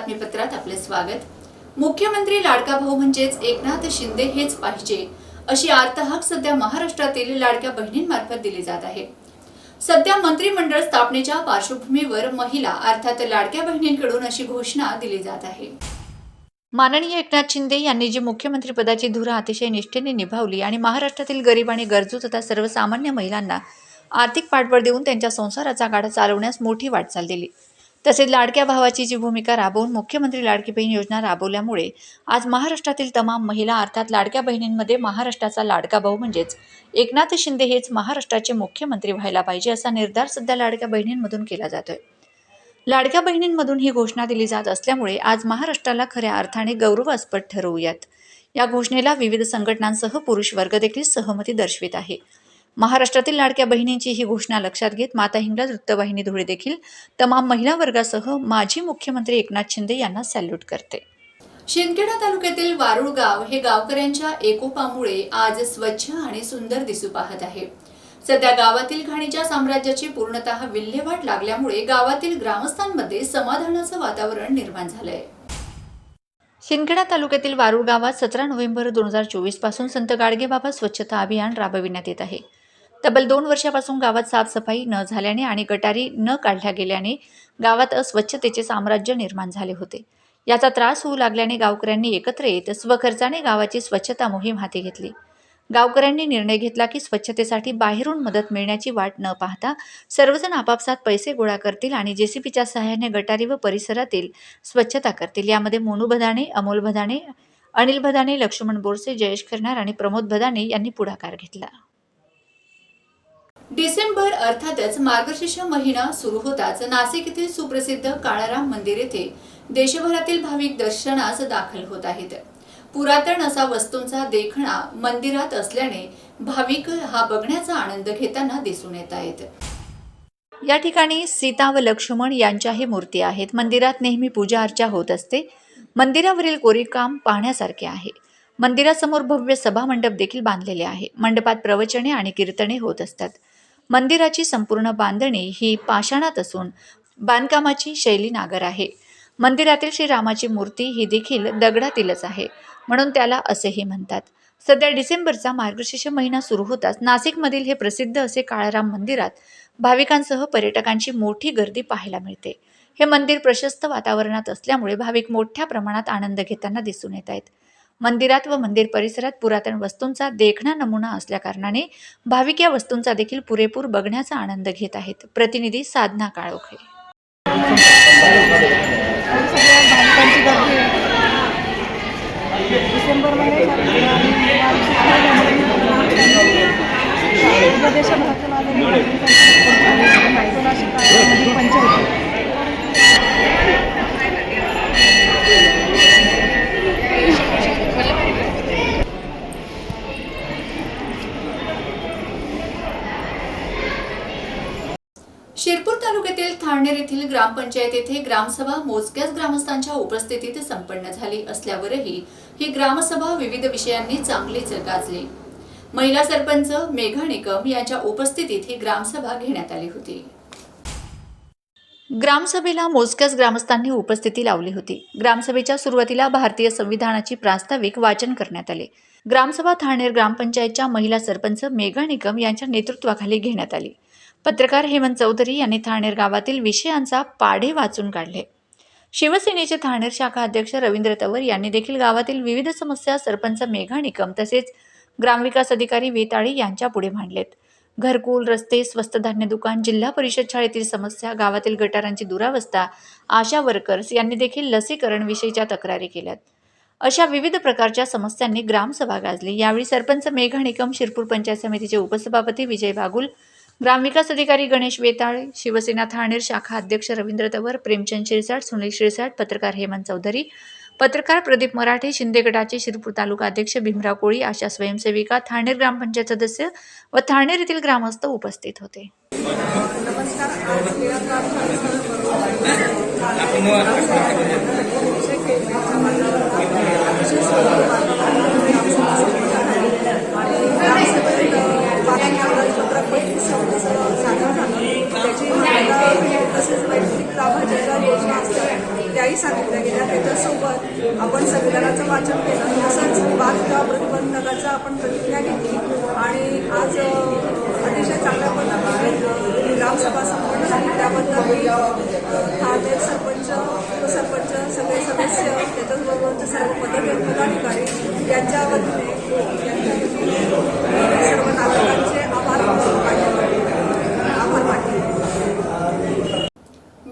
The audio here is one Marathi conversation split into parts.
बातमीपत्रात आपले स्वागत. मुख्यमंत्री लाडका भाऊ म्हणजेच एकनाथ शिंदे हेच पाहिजे अशी आर्तहाक सध्या महाराष्ट्रातील लाडक्या बहिणींमार्फत दिली जात आहे. सध्या मंत्रिमंडळ स्थापनेच्या पार्श्वभूमीवर महिला अर्थात लाडक्या बहिणींकडून अशी घोषणा दिली जात आहे. माननीय एकनाथ शिंदे यांनी जी मुख्यमंत्रीपदाची धुरा अतिशय निष्ठेने निभावली आणि महाराष्ट्रातील गरीब आणि गरजू तथा सर्वसामान्य महिलांना आर्थिक पाठबळ देऊन त्यांच्या संसाराचा गाडा चालवण्यास मोठी वाटचाल दिली. तसेच लाडक्या भावाची जी भूमिका राबवून मुख्यमंत्री लाडकी बहीण योजना राबवल्यामुळे आज महाराष्ट्रातील तमाम महिला अर्थात लाडक्या बहिणींमध्ये महाराष्ट्राचा लाडका भाऊ म्हणजेच एकनाथ शिंदे हेच महाराष्ट्राचे मुख्यमंत्री व्हायला पाहिजे असा निर्धार सध्या लाडक्या बहिणींमधून केला जातोय. लाडक्या बहिणींमधून ही घोषणा दिली जात असल्यामुळे आज महाराष्ट्राला खऱ्या अर्थाने गौरवास्पद ठरवूयात. या घोषणेला विविध संघटनांसह पुरुष वर्ग देखील सहमती दर्शवित आहे. महाराष्ट्रातील लाडक्या बहिणींची ही घोषणा लक्षात घेत माता हिंगलाज वृत्तवाहिनी धुळे देखील तमाम महिला वर्गासह माजी मुख्यमंत्री एकनाथ शिंदे यांना सॅल्यूट करते. शिंदखेडा तालुक्यातील वारुळ गाव हे गावकऱ्यांच्या एकोपामुळे आज स्वच्छ आणि सुंदर दिसू पाहत आहे. सध्या गावातील घाणीच्या साम्राज्याची पूर्णतः विल्हेवाट लागल्यामुळे गावातील ग्रामस्थांमध्ये समाधानाचं वातावरण निर्माण झालंय. शिंदखेडा तालुक्यातील वारुळ गावात सतरा नोव्हेंबर दोन हजार चोवीसपासून संत गाडगेबाबा स्वच्छता अभियान राबविण्यात येत आहे. तब्बल दोन वर्षापासून गावात साफसफाई न झाल्याने आणि गटारी न काढल्या गेल्याने गावात अस्वच्छतेचे साम्राज्य निर्माण झाले होते. याचा त्रास होऊ लागल्याने गावकऱ्यांनी एकत्र येत स्वखर्चाने गावाची स्वच्छता मोहीम हाती घेतली. गावकऱ्यांनी निर्णय घेतला की स्वच्छतेसाठी बाहेरून मदत मिळण्याची वाट न पाहता सर्वजण आपापसात पैसे गोळा करतील आणि जेसीपीच्या सहाय्याने गटारी व परिसरातील स्वच्छता करतील. यामध्ये मोनू भदाणे अमोल भदाणे अनिल भदाणे लक्ष्मण बोरसे जयेश खरणार आणि प्रमोद भदाणे यांनी पुढाकार घेतला. डिसेंबर अर्थातच मार्गशीर्ष महिना सुरू होताच नाशिक येथील सुप्रसिद्ध काळाराम मंदिर येथे देशभरातील भाविक दर्शनास दाखल होत आहेत. पुरातन असा वस्तूंचा देखणा मंदिरात असल्याने भाविक हा बघण्याचा आनंद घेताना दिसून येत आहेत. या ठिकाणी सीता व लक्ष्मण यांच्याही मूर्ती आहेत. मंदिरात नेहमी पूजा अर्चा होत असते. मंदिरावरील कोरीवकाम पाहण्यासारखे आहे. मंदिरासमोर भव्य सभामंडप देखील बांधलेले आहे. मंडपात प्रवचने आणि कीर्तने होत असतात. मंदिराची संपूर्ण बांधणी ही पाषाणात असून बांधकामाची शैली नागर आहे. मंदिरातील श्रीरामाची मूर्ती ही देखील दगडातीलच आहे म्हणून त्याला असेही म्हणतात. सध्या डिसेंबरचा मार्गशीर्ष महिना सुरू होताच नाशिकमधील हे प्रसिद्ध असे काळाराम मंदिरात भाविकांसह पर्यटकांची मोठी गर्दी पाहायला मिळते. हे मंदिर प्रशस्त वातावरणात असल्यामुळे भाविक मोठ्या प्रमाणात आनंद घेताना दिसून येत आहेत. मंदिरात व मंदिर परिसरात पुरातन वस्तूंचा देखणा नमुना असल्याकारणाने भाविक या वस्तूंचा देखील पुरेपूर बघण्याचा आनंद घेत आहेत. प्रतिनिधी साधना काळोखे. डिसेंबर येथील ग्रामपंचायत येथे ग्रामसभा मोजक्याच ग्रामस्थांच्या उपस्थितीत संपन्न झाली असल्यावरही ही ग्रामसभा विविध विषयांनी चांगलीच गाजली. महिला सरपंच मेघा निकम यांच्या उपस्थितीत ही ग्रामसभा घेण्यात आली होती. ग्रामसभेला मोजक्याच ग्रामस्थांनी उपस्थिती लावली होती. ग्रामसभेच्या सुरुवातीला भारतीय संविधानाची प्रास्ताविक वाचन करण्यात आले. ग्रामसभा ठाणेर ग्रामपंचायतच्या महिला सरपंच मेघा निकम यांच्या नेतृत्वाखाली घेण्यात आली. पत्रकार हेमंत चौधरी यांनी ठाणेर गावातील विषयांचा पाढे वाचून काढले. शिवसेनेचे ठाणेर शाखा अध्यक्ष रवींद्र तवर यांनी देखील गावातील विविध समस्या सरपंच मेघा निकम तसेच ग्रामविकास अधिकारी वेताळी यांच्या पुढे मांडलेत. घरकुल रस्ते स्वस्त धान्य दुकान जिल्हा परिषद शाळेतील समस्या गावातील गटारांची दुरावस्था आशा वर्कर्स यांनी देखील लसीकरण विषयीच्या तक्रारी केल्यात. अशा विविध प्रकारच्या समस्यांनी ग्रामसभा गाजली. यावेळी सरपंच मेघा निकम शिरपूर पंचायत समितीचे उपसभापती विजय बागुल ग्रामविकास अधिकारी गणेश वेताळे शिवसेना ठाणेर शाखा अध्यक्ष रवींद्र तवर प्रेमचंद शिरसाट सुनील शिरसाट पत्रकार हेमंत चौधरी पत्रकार प्रदीप मराठे शिंदे गटाचे शिरपूर तालुका अध्यक्ष भीमराव कोळी आशा स्वयंसेविका ठाणेर ग्रामपंचायत सदस्य व ठाणेर येथील ग्रामस्थ उपस्थित होते. नमस्कार आज निरंकार तसेच वैयक्तिक लाभ वाचन केलं तसंच बालविवाह प्रतिबंधकाचा आपण प्रतिज्ञा घेतली आणि आज अ, अतिशय चांगल्या पद्धतीने अ, ही ग्रामसभा संपन्न झाली त्याबद्दल मी अ, खाते सरपंच उपसरपंच सगळे सदस्य त्याच्याचबरोबरचे सर्व पदवी पदाधिकारी यांच्या वतीने यांच्या वतीने मी सर्व नागरिकांचे आभार मानले आभार मानले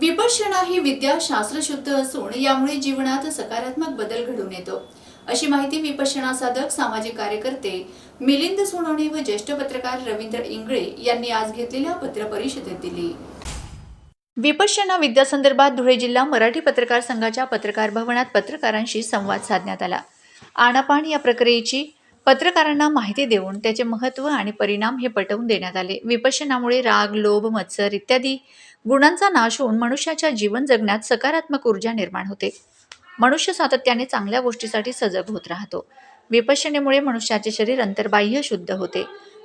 विपश्यना ही विद्या शास्त्रशुद्ध असून यामुळे जीवनात सकारात्मक बदल घडून येतो. अशी माहिती विपश्यना साधक सामाजिक कार्यकर्ते मिलिंद सोनवणे व ज्येष्ठ पत्रकार रवींद्र इंगळे यांनी आज घेतलेल्या पत्रपरिषदेत दिली. विपश्यना विद्यासंदर्भात धुळे जिल्हा मराठी पत्रकार संघाच्या पत्रकार भवनात पत्रकारांशी संवाद साधण्यात आला. आणापाण या प्रक्रियेची पत्रकारांना माहिती देऊन त्याचे महत्त्व आणि परिणाम हे पटवून देण्यात आले. विपश्यनामुळे राग लोभ मत्सर इत्यादी गुणांचा नाश होऊन मनुष्याच्या जीवन जगण्यात सकारात्मक ऊर्जा निर्माण होते. मनुष्य सातत्याने चांगल्या गोष्टीसाठी सजग होत राहतो. विपशनेमुळे मनुष्याचे शरीर अंतर्बाह्य शुद्ध होते.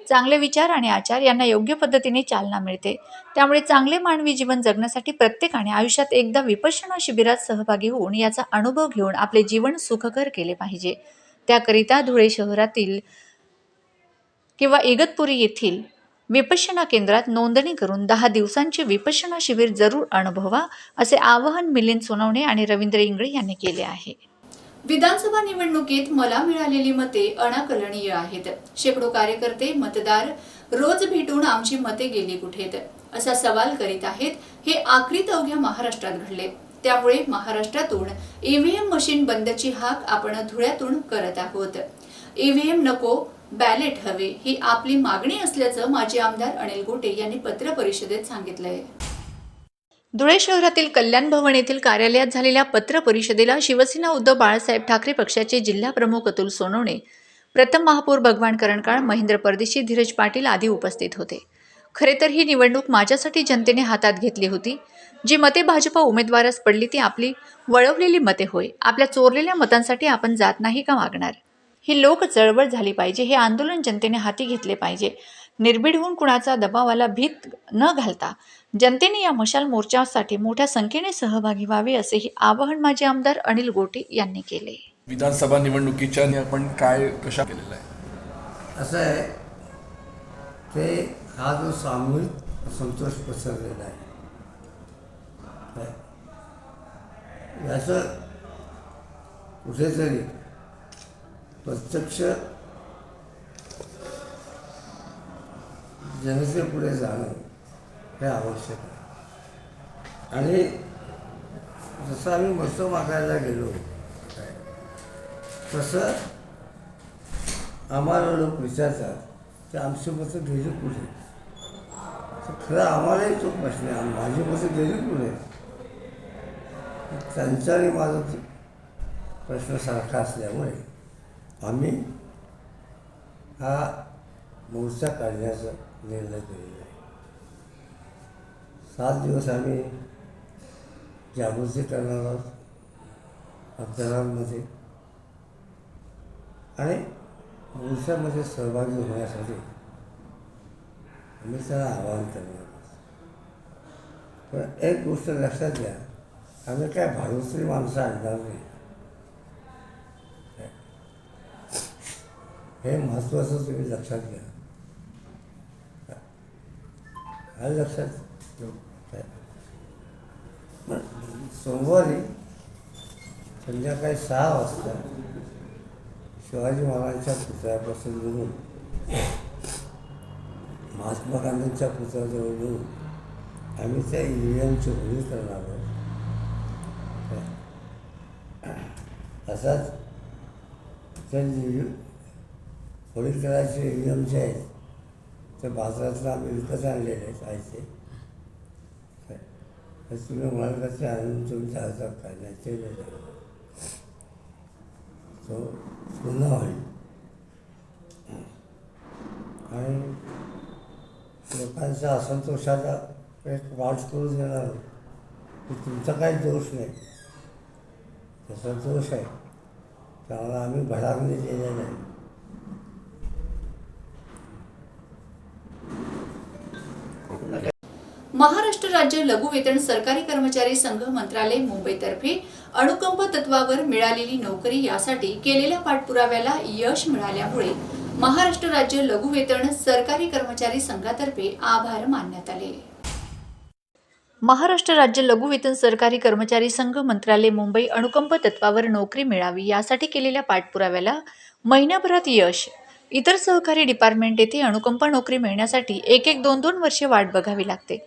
चांगले विचार आणि आचार यांना योग्य पद्धतीने चालना मिळते. त्यामुळे चांगले मानवी जीवन जगण्यासाठी प्रत्येकाने आयुष्यात एकदा विपश्यना शिबिरात सहभागी होऊन याचा अनुभव घेऊन आपले जीवन सुखकर केले पाहिजे. त्याकरिता धुळे शहरातील किंवा इगतपुरी येथील विपश्यना केंद्रात नोंदणी करून दहा दिवसांचे विपश्यना शिबिर जरूर अनुभवा असे आवाहन मिलिंद सोनवणे आणि रवींद्र इंगळे यांनी केले आहे. विधानसभा निवडणुकीत मला मिळालेली मते अनाकलनीय आहेत. शेकडो कार्यकर्ते मतदार रोज भेटून आमची मते गेली कुठेत? असा सवाल करीत आहेत हे आखरीत अवघ्या महाराष्ट्रात घडले. त्यामुळे महाराष्ट्रातून ईव्हीएम मशीन बंदची हाक आपण धुळ्यातून करत आहोत. ईव्हीएम नको बॅलेट हवे ही आपली मागणी असल्याचं माजी आमदार अनिल गोटे यांनी पत्र परिषदेत सांगितलंय. धुळे शहरातील कल्याण भवन येथील कार्यालयात झालेल्या पत्र परिषदेला शिवसेना उद्धव बाळासाहेब ठाकरे पक्षाचे जिल्हा प्रमुख अतुल सोनवणे प्रथम महापौर भगवान करणकाळ महेंद्र परदेशी धीरज पाटील आदी उपस्थित होते. खरे तर ही निवडणूक माझ्यासाठी जनतेने हातात घेतली होती. जी मते भाजपा उमेदवारास पडली ती आपली वळवलेली मते होय. आपल्या चोरलेल्या मतांसाठी आपण जात नाही का मागणार? ही लोक चळवळ झाली पाहिजे हे आंदोलन जनतेने हाती घेतले पाहिजे निर्भीड होऊन कुणाचा दबावाला भीत न घालता जनतेने या मशाल मोर्चासाठी मोठ्या संख्येने सहभागी व्हावे असेही आवाहन माजी आमदार अनिल गोटे यांनी केले विधानसभा निवडणुकीच्या नि- आपण काय कशा केलेला आहे असं आहे ते हा जो सामूहिक असंतोष पसरलेला आहे? याचं कुठेतरी प्रत्यक्ष जनतेपुढे जाणं हे आवश्यक आहे. आणि जसं आम्ही मस्त मागायला गेलो तसं आम्हाला लोक विचारतात की आमची मतं गेली कुठे? तर खरं आम्हालाही तो प्रश्न आहे. माझी मतं गेली कुठे? त्यांचा आणि माझा प्रश्न सारखा असल्यामुळे आम्ही हा मोर्चा काढण्याचा निर्णय केलेला आहे. सात दिवस आम्ही जागृती करणार आहोत मतदारांमध्ये आणि मोर्चामध्ये सहभागी होण्यासाठी आम्ही त्याला आवाहन करणार आहोत. पण एक गोष्ट लक्षात घ्या आम्ही काय भाडोत्री माणसं आणणार नाही. हे महत्त्वाचं तुम्ही लक्षात घ्या. काय लक्षात पण सोमवारी संध्याकाळी सहा वाजता शिवाजी महाराजांच्या पुतळ्यापासून निघून महात्मा गांधींच्या पुतळ्याजवळ येऊन आम्ही त्या ई होळी करणार आहोत. असाच त्या होळीकराचे करायचे जे आहेत ते बाजारातून आम्ही विकत आणलेले आहेत आयचे. काय? तर तुम्ही म्हणाल आणून तुमच्या हातात काय नाही ते नाही तो पुन्हा होईल. आणि लोकांच्या असंतोषाला एक वाट करून देणार की तुमचा काही दोष नाही. त्याचा दोष आहे. त्यामुळे आम्ही भडाकणी दिलेला नाही महाराष्ट्र राज्य लघु वेतन सरकारी कर्मचारी संघ मंत्रालय मुंबईतर्फे अणुकंप तत्वावर मिळालेली नोकरी यासाठी केलेल्या पाठपुराव्याला यश मिळाल्यामुळे महाराष्ट्र राज्य लघु वेतन सरकारी कर्मचारी संघातर्फे आभार मानण्यात आले. महाराष्ट्र राज्य लघु वेतन सरकारी कर्मचारी संघ मंत्रालय मुंबई अणुकंप तत्वावर नोकरी मिळावी यासाठी केलेल्या पाठपुराव्याला महिन्याभरात यश. इतर सहकारी डिपार्टमेंट येथे अणुकंप नोकरी मिळण्यासाठी एक एक दोन दोन वर्षे वाट बघावी लागते.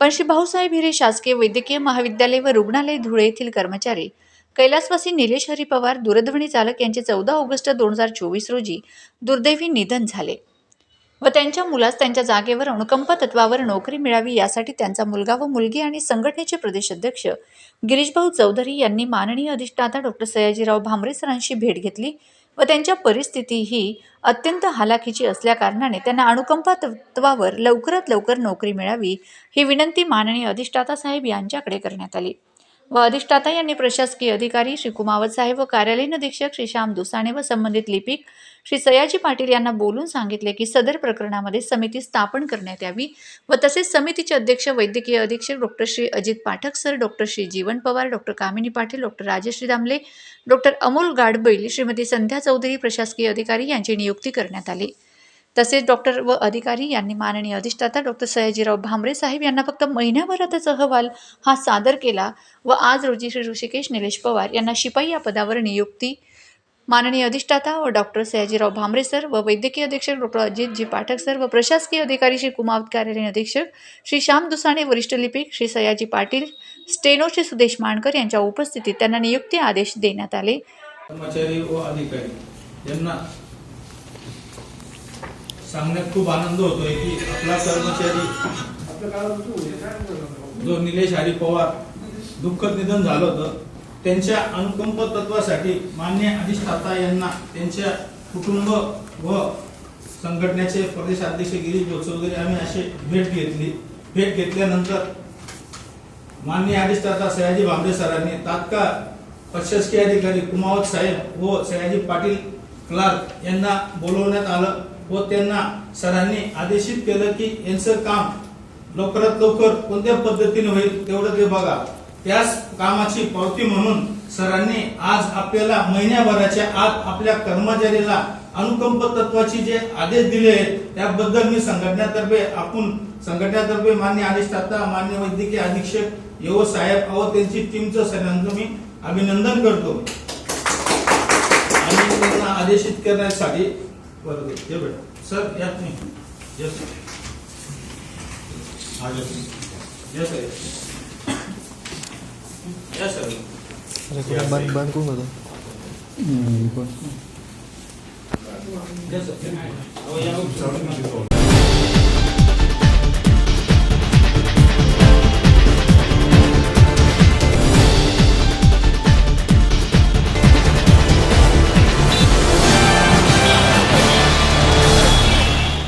पण श्री भाऊसाहेब हिरे शासकीय वैद्यकीय महाविद्यालय व रुग्णालय धुळे येथील कर्मचारी कैलासवासी निलेश हरी पवार दूरध्वनी चालक यांचे चौदा ऑगस्ट दोन हजार चोवीस रोजी दुर्दैवी निधन झाले व त्यांच्या मुलास त्यांच्या जागेवर अणुकंप तत्वावर नोकरी मिळावी यासाठी त्यांचा मुलगा व मुलगी आणि संघटनेचे प्रदेशाध्यक्ष गिरीशभाऊ चौधरी यांनी माननीय अधिष्ठाता डॉक्टर सयाजीराव भांबरे सरांशी भेट घेतली व त्यांच्या परिस्थिती ही अत्यंत हालाखीची असल्याकारणाने त्यांना अनुकंपा तत्वावर लवकरात लवकर नोकरी मिळावी ही विनंती माननीय अधिष्ठाता साहेब यांच्याकडे करण्यात आली. व अधिष्ठाता यांनी प्रशासकीय अधिकारी श्री कुमावत साहेब व कार्यालयीन अधीक्षक श्री श्याम दुसाने व संबंधित लिपिक श्री सयाजी पाटील यांना बोलून सांगितले की सदर प्रकरणामध्ये समिती स्थापन करण्यात यावी व तसेच समितीचे अध्यक्ष वैद्यकीय अधीक्षक doctor Shri Ajit Pathak sir doctor Shri Jeevan Pawar doctor Kamini Patil doctor Rajashree Damle doctor Amol Gadbail Shrimati Sandhya Chaudhari प्रशासकीय अधिकारी यांची नियुक्ती करण्यात आली. तसेच डॉक्टर व अधिकारी यांनी माननीय अधिष्ठाता डॉक्टर सयाजीराव भांबरे साहेब यांना फक्त महिन्याभरातच अहवाल हा सादर केला व आज रोजी श्री ऋषिकेश निलेश पवार यांना शिपाई या पदावर नियुक्ती. माननीय अधिष्ठाता व डॉक्टर सयाजीराव भांबरे सर व वैद्यकीय अधीक्षक डॉक्टर अजित जी पाठक सर व प्रशासकीय अधिकारी श्री कुमावत कार्यालयीन अधीक्षक श्री श्याम दुसाणे वरिष्ठ लिपिक श्री सयाजी पाटील स्टेनो श्री सुदेश माणकर यांच्या उपस्थितीत त्यांना नियुक्ती आदेश देण्यात आले. कर्मचारी व अधिकारी यांना सांगण्यात खूप आनंद होतोय की आपला कर्मचारी जो निलेश हरी पवार दुःखद निधन झालं होतं त्यांच्या अनुकंप तत्वासाठी मान्य अधिष्ठाता यांना त्यांच्या कुटुंब व संघटनेचे प्रदेशाध्यक्ष गिरीश भाऊ आम्ही अशी भेट घेतली. भेट घेतल्यानंतर मान्य अधिष्ठाता सयाजी भांबरे सरांनी तात्काळ प्रशासकीय अधिकारी कुमावत साहेब व सयाजी पाटील क्लार्क यांना बोलवण्यात आलं. व त्यांना सरांनी आदेशित केलं की यांचं काम लवकरात लवकर कोणत्या पद्धतीने होईल तेवढं ते बघा. त्याच कामाची पावती म्हणून सरांनी आज आपल्याला महिन्याभराच्या आत आपल्या कर्मचारीला अनुकंप तत्वाची जे आदेश दिले आहेत त्याबद्दल मी संघटनेतर्फे आपण संघटनेतर्फे मान्य अधिष्ठाता मान्य वैद्यकीय अधीक्षक येव साहेब व त्यांची टीमचं सगळ्यांचं मी अभिनंदन करतो. आणि त्यांना आदेशित करण्यासाठी बरं हे बेटा सर या तुम्ही यस यस यस सर बंद बंद करून होतो यस सर